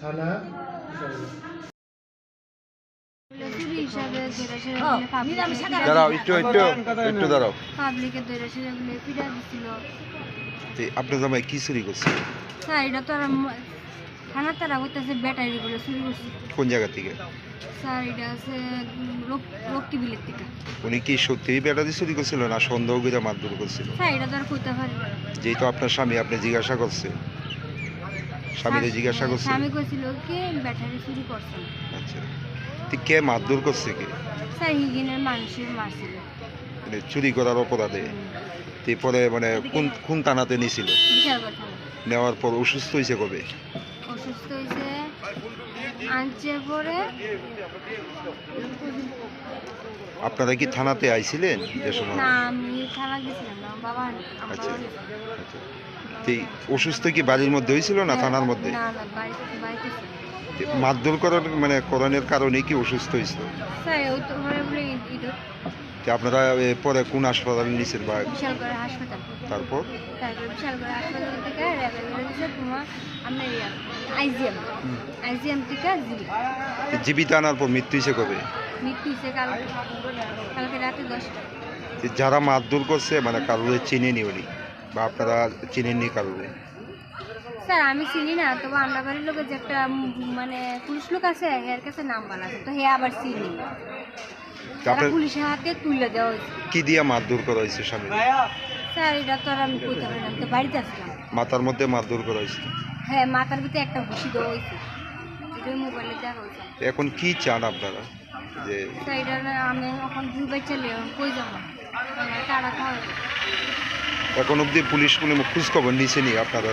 থানা দাঁড়াও একটু একটু একটু দাঁড়াও। তো আপনার জামাই কি চুরি করছে? থানার তারা করতেছে ব্যাটারি বলে চুরি করছে। কোন জায়গা থেকে? স্যার এটা আছে রক্তি বিলের থেকে। উনি কি ব্যাটারি চুরি করছিল না সন্দেহ করে মারধর করছিল? স্যার এটা তো আর কইতে পারি যেহেতু আপনার স্বামী আপনি জিজ্ঞাসা করছে। স্বামীরে জিজ্ঞাসা করছে? স্বামী কইছিল কি ব্যাটারি চুরি করছে। আচ্ছা। তো কে মারধর করছে কে? স্যার হিগিনের মানুষের মারছিল। মানে চুরি করার অপরাধে? এরপরে মানে কোন কোন থানাতে নিছিল? নেওয়ার পর অসুস্থ হয়েছে কবে? অসুস্থ হয়েছে আনছে পরে আপনারা কি থানাতে আইছিলেন যে সময়? না আমি থানা গেছিলাম না বাবা আমার আচ্ছা আচ্ছা। এই অসুস্থ কি বাড়ির মধ্যে হয়েছিল না থানার মধ্যে? না না বাড়িতে বাড়িতে। মারধর করার মানে করণের কারণে কি অসুস্থ হয়েছিল? এটা তো আপনারা পরে কোন হাসপাতালে নিয়েছেন বা তারপর? জীবিত আনার পর মৃত্যু হয়েছে কবে? মৃত্যু হয়েছে কালকে। কালকে রাতে দশটা। যারা মারধর করছে মানে কারোর চিনে নি উনি বা আপনারা চিনেননি কারোর? স্যার আমি চিনি না তবে আমরা বাড়ির লোকের যে একটা মানে পুলিশ লোক আছে এর কাছে নাম আছে তো হে আবার চিনি। পুলিশের হাতে তুলে দেওয়া হয়েছে। কি দিয়ে মারধর করা হয়েছে স্বামী স্যার এটা তো আর আমি কইতে পারি না তো বাড়িতে আসলাম। মাথার মধ্যে মারধর করা হয়েছে? হ্যাঁ মাথার ভিতরে একটা ঘুষি দেওয়া হয়েছে মোবাইলে দেখা হয়েছে। এখন কি চান আপনারা? যে আমি এখন অব্দি কই যাব? এখন অবধি পুলিশ কোনো খোঁজ খবর নিছে নি আপনারা